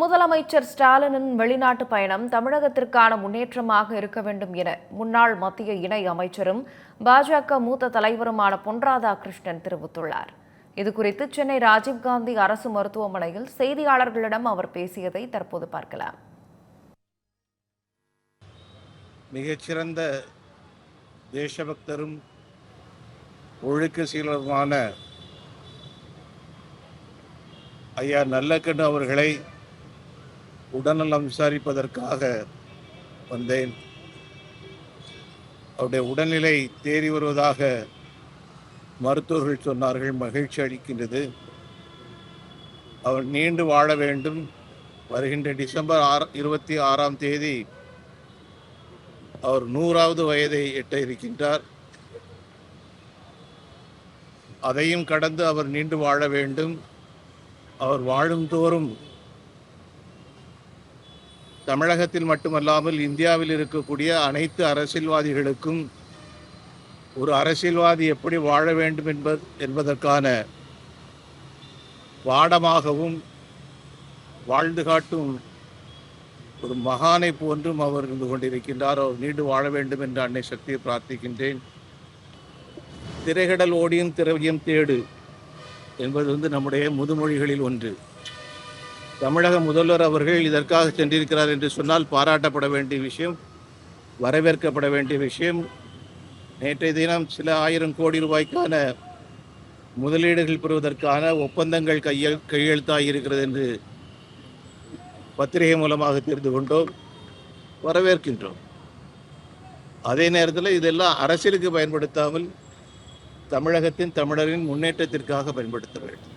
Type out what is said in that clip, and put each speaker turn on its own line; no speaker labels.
முதலமைச்சர் ஸ்டாலினின் வெளிநாட்டு பயணம் தமிழகத்திற்கான முன்னேற்றமாக இருக்க வேண்டும் என முன்னாள் மத்திய இணை அமைச்சரும் பாஜக மூத்த தலைவருமான பொன் ராதாகிருஷ்ணன் தெரிவித்துள்ளார் இதுகுறித்து சென்னை ராஜீவ்காந்தி அரசு மருத்துவமனையில் செய்தியாளர்களிடம் அவர் பேசியதை தற்போது பார்க்கலாம்
மிகச்சிறந்த தேசபக்தரும் ஒழுக்க சீலருமான ஐயா நல்லக்கண்ணு அவர்களை உடல்நலம் விசாரிப்பதற்காக வந்தேன் அவருடைய உடல்நிலை தேறி வருவதாக மருத்துவர்கள் சொன்னார்கள் மகிழ்ச்சி அளிக்கின்றது அவர் நீண்டு வாழ வேண்டும் வருகின்ற டிசம்பர் ஆறு இருபத்தி ஆறாம் தேதி அவர் நூறாவது வயதை எட்ட இருக்கின்றார் அதையும் கடந்து அவர் நீண்டு வாழ வேண்டும் அவர் வாழும் தோறும் தமிழகத்தில் மட்டுமல்லாமல் இந்தியாவில் இருக்கக்கூடிய அனைத்து அரசியல்வாதிகளுக்கும் ஒரு அரசியல்வாதி எப்படி வாழ வேண்டும் என்பது என்பதற்கான பாடமாகவும் வாழ்ந்து காட்டும் ஒரு மகானை போன்றும் அவர் இருந்து கொண்டிருக்கின்றார் அவர் நீண்டு வாழ வேண்டும் என்ற அன்னை சக்தியை பிரார்த்திக்கின்றேன் திரைகடல் ஓடியும் திரவியம் தேடு என்பது வந்து நம்முடைய முதுமொழிகளில் ஒன்று தமிழக முதல்வர் அவர்கள் இதற்காக சென்றிருக்கிறார் என்று சொன்னால் பாராட்டப்பட வேண்டிய விஷயம் வரவேற்கப்பட வேண்டிய விஷயம் நேற்றைய தினம் சில ஆயிரம் கோடி ரூபாய்க்கான முதலீடுகள் பெறுவதற்கான ஒப்பந்தங்கள் கையெழு கையெழுத்தாகியிருக்கிறது இருக்கிறது என்று பத்திரிகை மூலமாக தெரிந்து கொண்டோம் வரவேற்கின்றோம் அதே நேரத்தில் இதெல்லாம் அரசியலுக்கு பயன்படுத்தாமல் தமிழகத்தின் தமிழரின் முன்னேற்றத்திற்காக பயன்படுத்த வேண்டும்